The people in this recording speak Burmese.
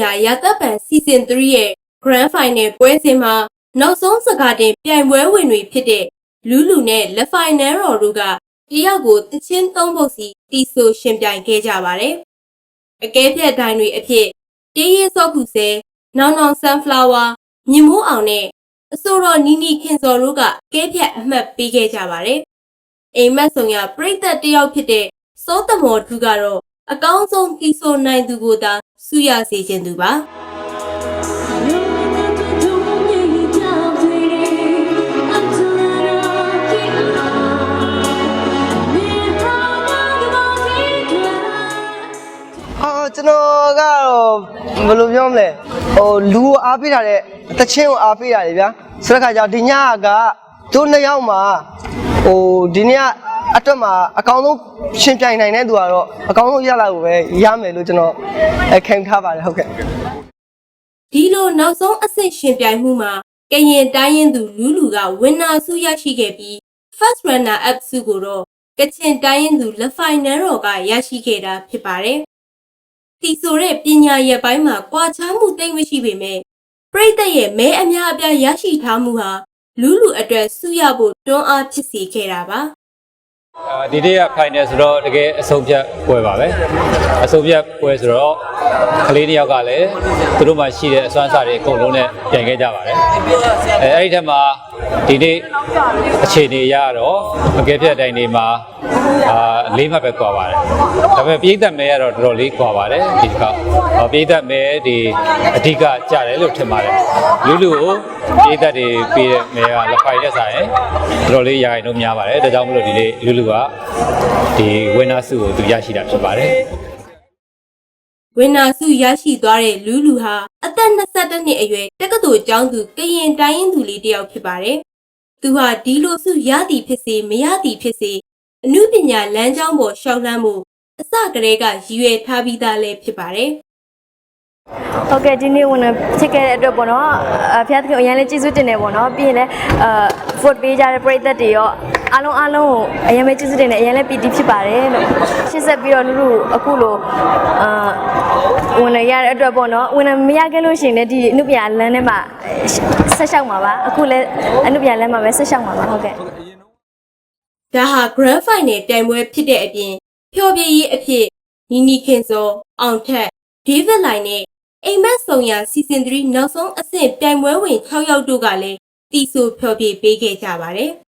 ရာရာသက်ပံ Season 3ရဲ့ Grand Final ပွဲစဉ်မှာနောက်ဆုံးစကားတင်ပြိုင်ပွဲဝင်တွေဖြစ်တဲ့လူလူနဲ့လက်ဖိုင်နန်ရော်တို့ကတယောက်ကိုတချင်းသုံးပုတ်စီတီဆိုရှင်ပြိုင်ခဲ့ကြပါတယ်။အကဲဖြတ်တိုင်းတွေအဖြစ်တေးရဲစော့ခုစဲနောင်နောင် Sunflower မြင်မိုးအောင်နဲ့အစိုးရနီနီခင်စော်တို့ကကဲဖြတ်အမှတ်ပေးခဲ့ကြပါတယ်။အိမ်မက်ဆောင်ရပြိသက်တယောက်ဖြစ်တဲ့စောတမော်ထူးကတော့ အကောင်းဆုံးတီဆိုနိုင်သူကိုသာဆုရစေခြင်းသူပါ။အာကျွန်တော်ကတော့ဘယ်လိုပြောမလဲဟိုလူကိုအားပေးတာတဲ့တချင်းကိုအားပေးရတယ်ဗျာဆိုတဲ့ခါကျတော့ဒီညကတို့နှစ်ယောက်မှာဟိုဒီနေ့က အတွက်မှာအကောင်းဆုံးရှင်ပြိုင်နိုင်တဲ့သူကတော့အကောင်းဆုံးရလာကိုပဲရမယ်လို့ကျွန်တော်အခံထားပါတယ်ဟုတ်ကဲ့ဒီလိုနောက်ဆုံးအဆင့်ရှင်ပြိုင်မှုမှာကရင်တိုင်းရင်သူလူလူကဝင်နာဆုရရှိခဲ့ပြီး first runner up ဆုကိုတော့ကချင်တိုင်းရင်သူလက်ဖိုင်နန်ရော်ကရရှိခဲ့တာဖြစ်ပါတယ်။ဒီဆိုတဲ့ပညာရဲ့ပိုင်းမှာကွာခြားမှုတိတ်မရှိပေမဲ့ပရိသတ်ရဲ့မဲအများအပြားရရှိထားမှုဟာလူလူအတွက်ဆုရဖို့တွန်းအားဖြစ်စေခဲ့တာပါအာ ဒီနေ့က final ဆိုတော့တကယ်အဆုံးဖြတ်ပွဲပါပဲအဆုံးဖြတ်ပွဲဆိုတော့ ကလေးတစ်ယောက်ကလည်းသူတို့မှရှိတဲ့အစွမ်းစားတွေအကုန်လုံးနဲ့ပြန်ခဲ့ကြပါတယ်အဲအဲ့ဒီထက်မှာဒီနေ့အခြေအနေရတော့အကဲဖြတ်တိုင်းတွေမှာအာလေးမှတ်ပဲကွာပါတယ်ဒါပေမဲ့ပြည်သက်မဲရတော့တော်တော်လေးကွာပါတယ်ဒီကအော်ပြည်သက်မဲဒီအဓိကကြတယ်လို့ထင်ပါတယ်လူလူကိုပြည်သက်တွေပြီးတဲ့မဲကလက်ဖိုင်တဲ့ဆိုင်တော်တော်လေးရာရင်တော့များပါတယ်ဒါကြောင့်မလို့ဒီနေ့လူလူကဒီဝင်းနာစုကိုသူရရှိတာဖြစ်ပါတယ်။ ဝင်နာဆုရရှိသွားတဲ့လူလူဟာအသက်22နှစ်အရွယ်တက္ကသိုလ်ကျောင်းသူကရင်တိုင်းရင်းသူလေးတစ်ယောက်ဖြစ်ပါတယ်။သူဟာဒီလိုဆုရသည်ဖြစ်စေမရသည်ဖြစ်စေအမှုပညာလမ်းကြောင်းပေါ်ရှောက်လှမ်းမှုအစကတည်းကရည်ရွယ်ထားပြီးသားလည်းဖြစ်ပါတယ်။ဟုတ်ကဲ့ဒီနေ့ဝင်ဖြစ်ခဲ့တဲ့အတွက်ပေါ့နော်အဖျားသခင်အရင်လေးကျေးဇူးတင်တယ်ပေါ့နော်ပြီးရင်လည်းအာ food ပေးကြတဲ့ပရိသတ်တွေရော အားလုံးအားလုံးကိုအရင်ပဲကျေးဇူးတင်တယ်အရင်လည်းပီတိဖြစ်ပါတယ်လို့ရှင်းဆက်ပြီးတော့လူလူအခုလိုအာဝင်ရတဲ့အတွက်ပေါ့နော်ဝင်မရခဲ့လို့ရှိရင်လည်းဒီအနုပညာလမ်းထဲမှာဆက်လျှောက်မှာပါအခုလည်းအနုပညာလမ်းမှာပဲဆက်လျှောက်မှာပါဟုတ်ကဲ့ဒါဟာ Grand Final ပြိုင်ပွဲဖြစ်တဲ့အပြင်ဖျော်ဖြေရေးအဖြစ်နီနီခင်စောအောင်ထက်ဒေးဗစ်လိုင်နဲ့အိမ်မက်ဆောင်ရာ Season 3နောက်ဆုံးအဆင့်ပြိုင်ပွဲဝင်6ယောက်တို့ကလည်းတီဆိုဖျော်ဖြေပေးခဲ့ကြပါတယ်။